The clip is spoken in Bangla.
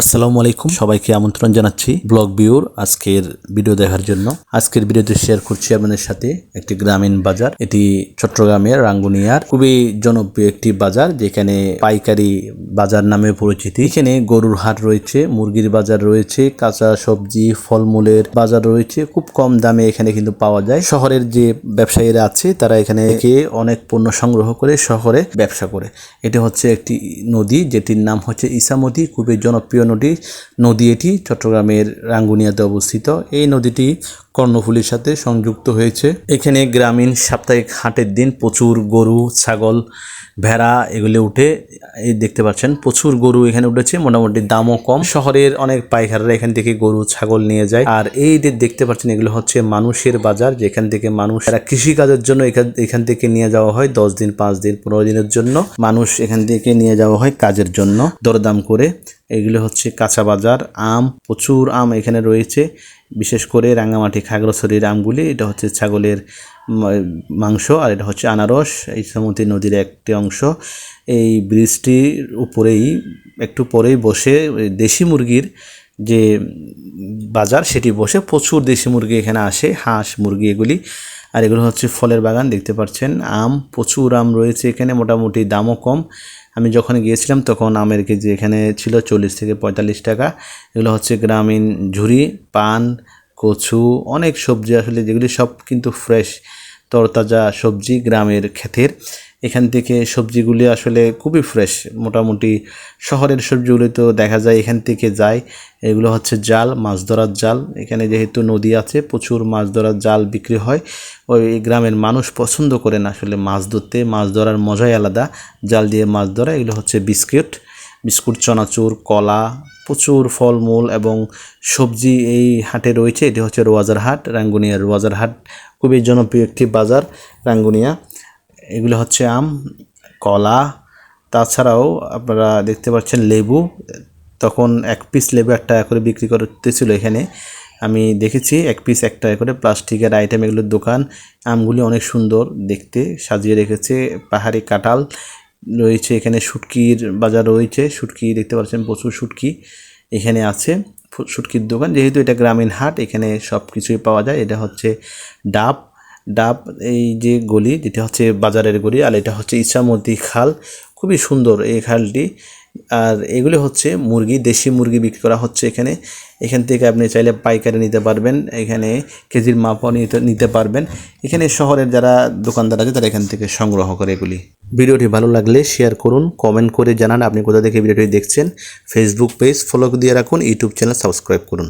আসসালামু আলাইকুম। সবাইকে আমন্ত্রণ জানাচ্ছি ব্লগ বিউর আজকের ভিডিও দেখার জন্য। আজকের ভিডিওতে শেয়ার করছি আপনাদের সাথে একটি গ্রামীণ বাজার। এটি চট্টগ্রামের রাঙ্গুনিয়ার। খুবই জনপ্রিয় একটি বাজার, যেখানে পাইকারি বাজার নামে পরিচিত। এখানে গরুর হাট রয়েছে, মুরগির বাজার রয়েছে, কাঁচা সবজি, ফলমূলের বাজার রয়েছে। খুব কম দামে এখানে কিন্তু পাওয়া যায়। শহরের যে ব্যবসায়ীরা আছে, তারা এখানে অনেক পণ্য সংগ্রহ করে শহরে ব্যবসা করে। এটি হচ্ছে একটি নদী, যেটির নাম হচ্ছে ইসামতি খুবই জনপ্রিয় নদী নদী এটি চট্টগ্রামের রাঙ্গুনিয়াতে অবস্থিত। এই নদীটি কর্ণফুলীর সাথে সংযুক্ত হয়েছে। এখানে গ্রামীণ সাপ্তাহিক হাটের দিন প্রচুর গরু, ছাগল, ভেড়া এগুলো উঠে, এই দেখতে পাচ্ছেন, প্রচুর গরু এখানে উঠেছে, মোটামুটি দামও কম। শহরের অনেক পাইকাররা এখান থেকে গরু, ছাগল নিয়ে যায়। আর এই যে দেখতে পাচ্ছেন, এগুলো হচ্ছে মানুষের বাজার, যেখান থেকে মানুষ এরা কৃষিকাজের জন্য এখান থেকে নিয়ে যাওয়া হয় দশ দিন, পাঁচ দিন, পনেরো দিনের জন্য। মানুষ এখান থেকে নিয়ে যাওয়া হয় কাজের জন্য, দরদাম করে। এগুলো হচ্ছে কাঁচা বাজার, আম, প্রচুর আম এখানে রয়েছে। বিশেষ করে রাঙ্গামাটি খাগড়াছড়ির আমগুলি, এটা হচ্ছে ছাগলের মাংস আর এটা হচ্ছে আনারস। এই সমুদ্রী নদীর একটি অংশ। এই ব্রিজটির উপরেই, একটু পরেই বসে দেশি মুরগির যে বাজার, সেটি বসে প্রচুর দেশি মুরগি এখানে আসে, হাঁস, মুরগি এগুলি। আর এগুলো হচ্ছে ফলের বাগান, দেখতে পাচ্ছেন। আম, প্রচুর আম রয়েছে এখানে, মোটামুটি দামও কম। আমি যখন গিয়েছিলাম তখন আমের কেজি এখানে ছিল চল্লিশ থেকে পঁয়তাল্লিশ টাকা, এগুলো হচ্ছে গ্রামীণ ঝুড়ি, পান, কচু, অনেক সবজি আসলে যেগুলি সব কিন্তু ফ্রেশ তরতাজা সবজি গ্রামের ক্ষেতের। এখান থেকে সবজিগুলি আসলে খুবই ফ্রেশ মোটামুটি শহরের সবজিগুলি তো দেখা যায় এখান থেকে যায়। এগুলো হচ্ছে জাল, মাছ ধরার জাল। এখানে যেহেতু নদী আছে, প্রচুর মাছ ধরার জাল বিক্রি হয়। ওই গ্রামের মানুষ পছন্দ করেন আসলে মাছ ধরতে। মাছ ধরার মজাই আলাদা। জাল দিয়ে মাছ ধরা, এগুলো হচ্ছে বিস্কিট। বিস্কুট, চনাচুর, কলা, প্রচুর ফলমূল এবং সবজি এই হাটে রয়েছে। এটি হচ্ছে রোয়াজার হাট, রাঙ্গুনিয়ার রোয়াজার হাট। খুবই জনপ্রিয় একটি বাজার, রাঙ্গুনিয়া। এগুলো হচ্ছে আম, কলা, তাছাড়াও আপনারা দেখতে পাচ্ছেন লেবু। তখন এক পিস লেবু এক টাকা করে বিক্রি করতেছিল এখানে। আমি দেখেছি এক পিস এক টাকা করে প্লাস্টিকের আইটেম এগুলোর দোকান। আমগুলি অনেক সুন্দর দেখতে, সাজিয়ে রেখেছে পাহাড়ি কাঁঠাল। রয়েছে এখানে শুটকির বাজার রয়েছে। শুটকি দেখতে পাচ্ছেন প্রচুর শুটকি এখানে আছে। শুটকির দোকান। যেহেতু এটা গ্রামীণ হাট, এখানে সব কিছুই পাওয়া যায়। এটা হচ্ছে ডাব। ডাব, এই যে গলি, যেটা হচ্ছে বাজারের গলি, আর এটা হচ্ছে ইচ্ছামতি খাল। খুবই সুন্দর এই খালটি। আর এগুলি হচ্ছে মুরগি, দেশি মুরগি বিক্রি করা হচ্ছে এখানে। এখান থেকে আপনি চাইলে পাইকারি নিতে পারবেন, এখানে কেজির মাপও নিতে নিতে পারবেন। এখানে শহরের যারা দোকানদার আছে, তারা এখান থেকে সংগ্রহ করে এগুলি। ভিডিওটি ভালো লাগলে শেয়ার করুন, কমেন্ট করে জানান আপনি কোথা থেকে ভিডিওটি দেখছেন। ফেসবুক পেজ ফলো দিয়ে রাখুন ইউটিউব চ্যানেল সাবস্ক্রাইব করুন।